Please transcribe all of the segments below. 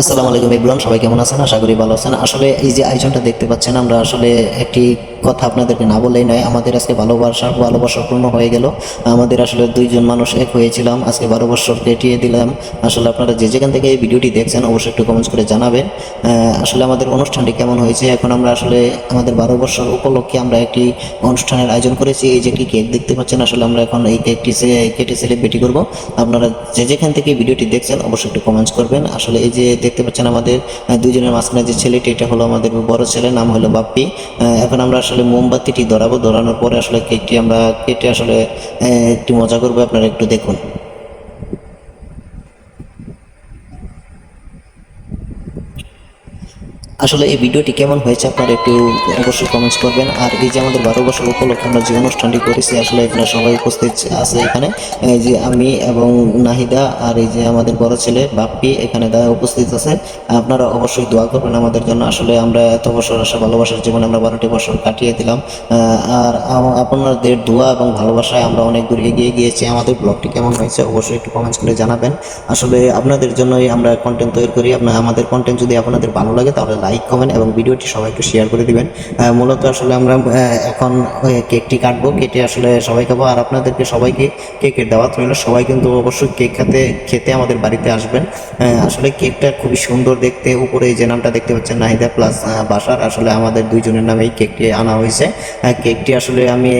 আসসালামু আলাইকুম ইবরান সবাই কেমন আছেন? আশা করি ভালো আছেন। আসলে এই যে আয়োজনটা দেখতে পাচ্ছেন, আমরা আসলে একটি কথা আপনাদেরকে না বলেই নয়, আমাদের আজকে ভালোবাসা ভালোবাসা পূর্ণ হয়ে গেল। আমাদের আসলে দুইজন মানুষ এক হয়েছিলাম, আজকে বারো বছর কেটিয়ে দিলাম। আসলে আপনারা যে যেখান থেকে এই ভিডিওটি দেখছেন, অবশ্যই একটু কমেন্টস করে জানাবেন। আসলে আমাদের অনুষ্ঠানটি কেমন হয়েছে? এখন আমরা আসলে আমাদের বারো বছর উপলক্ষে আমরা একটি অনুষ্ঠানের আয়োজন করেছি। এই যে একটি কেক দেখতে পাচ্ছেন, আসলে আমরা এখন এই কেকটি কেটে সেলিব্রেটি করব। আপনারা যে যেখান থেকে ভিডিওটি দেখছেন, অবশ্যই একটু কমেন্টস করবেন। আসলে এই যে দেখতে পাচ্ছেন আমাদের দুজনের মাঝখানে যে ছেলেটি, এটা হলো আমাদের বড় ছেলে, নাম হলো বাপ্পি। এখন আমরা আসলে মোমবাতিটি ধরাবো, ধরানোর পরে আসলে কেকটি আমরা কেটে আসলে একটু মজা করব, আপনারা একটু দেখুন। আসলে এই ভিডিওটি কেমন হয়েছে আপনারা একটু অবশ্যই কমেন্টস করবেন। আর এই যে আমাদের বারো বছর উপলক্ষে আমরা যে অনুষ্ঠানটি করেছি, আসলে এখানে সবাই উপস্থিত আছে এখানে। এই যে আমি এবং নাহিদা আর এই যে আমাদের বড় ছেলে বাপ্পি এখানে দা উপস্থিত আছে। আপনারা অবশ্যই দোয়া করবেন আমাদের জন্য। আসলে আমরা এত বছর আসা ভালোবাসার জীবনে আমরা বারোটি বছর কাটিয়ে দিলাম। আর আপনাদের দোয়া এবং ভালোবাসায় আমরা অনেক দূর এগিয়ে গিয়েছি। আমাদের ব্লগটি কেমন হয়েছে অবশ্যই একটু কমেন্টস করে জানাবেন। আসলে আপনাদের জন্যই আমরা কন্টেন্ট তৈরি করি। আপনার আমাদের কন্টেন্ট যদি আপনাদের ভালো লাগে তাহলে লাইক কমেন্ট এবং ভিডিওটি সবাইকে শেয়ার করে দিবেন। মূলত আসলে আমরা এখন কেকটি কাটবো। কেটে আসলে সবাই খাব। আর আপনাদেরকে সবাইকে কেকের দাওয়াত রইল। সবাই কিন্তু অবশ্যই কেক খেতে খেতে আমাদের বাড়িতে আসবেন। আসলে কেকটা খুবই সুন্দর দেখতে। উপরে যে নামটা দেখতে পাচ্ছেন, নাহিদা প্লাস বাসার। আসলে আমাদের দুইজনের নামেই কেকটি আনা হয়েছে। কেকটি আসলে আমি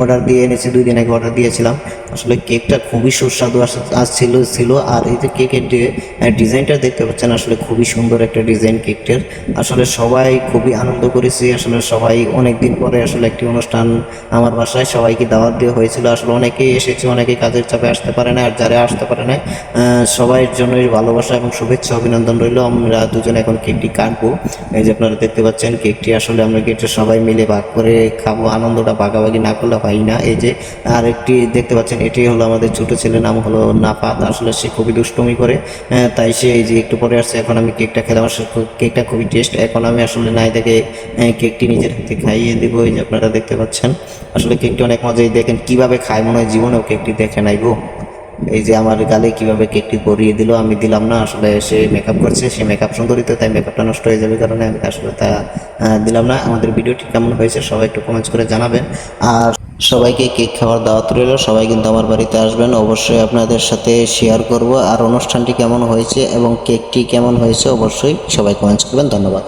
অর্ডার দিয়ে এনেছি, দুই দিন আগে অর্ডার দিয়েছিলাম। আসলে কেকটা খুবই সুস্বাদু আস- আসছিল ছিল আর এই যে কেকের ডিজাইনটা দেখতে পাচ্ছেন আসলে খুবই সুন্দর একটা ডিজাইন কেকটার। আসলে সবাই খুবই আনন্দ করেছি আসলে সবাই অনেক দিন পরে আসলে একটি অনুষ্ঠান আমার বাসায় সবাইকে দাওয়াত দেওয়া হয়েছিল। আসলে অনেকেই এসেছে অনেকেই কাজের চাপে আসতে পারে না আর যারা আসতে পারে না আহ, সবাই জন্যই ভালোবাসা এবং শুভেচ্ছা অভিনন্দন রইল। আমরা দুজনে এখন কেকটি কাটবো। এই যে আপনারা দেখতে পাচ্ছেন কেকটি আসলে আমরা কেকটা সবাই মিলে ভাগ করে খাব। আনন্দটা ভাগাভাগি না করলে হয় না। এই যে আর একটি দেখতে পাচ্ছেন এটি হলো আমাদের ছোট ছেলে নাম হলো নাফাত আসলে সে খুবই দুষ্টমি করে আহ, তাই সে এই যে একটু পরে আসছে এখন আমি কেকটা খেলাম কেকটা খুবই টেস্ট এখন আমি আসলে নাই দেখে কেকটি নিজের হাতে খাইয়ে দেবো এই যে আপনারা দেখতে পাচ্ছেন। আসলে কেকটি অনেক মজাই। দেখেন কীভাবে খায় মনে হয় জীবনেও কেকটি দেখে নাই গো। এই যে আমার গালে কীভাবে কেকটি পরিয়ে দিল আমি দিলাম না। আসলে সে মেকআপ করছে সে মেকআপ সুন্দরী তো তাই মেকআপটা নষ্ট হয়ে যাবে কারণে আমি আসলে তা দিলাম না। আমাদের ভিডিওটি কেমন হয়েছে সবাই একটু কমেন্টস করে জানাবেন। আর সবাইকে কেক খাওয়ার দাওয়াত রইল। সবাই কিন্তু আমার বাড়িতে আসবেন। অবশ্যই আপনাদের সাথে শেয়ার করব। আর অনুষ্ঠানটি কেমন হয়েছে এবং কেকটি কেমন হয়েছে অবশ্যই সবাই কমেন্টস করবেন। ধন্যবাদ।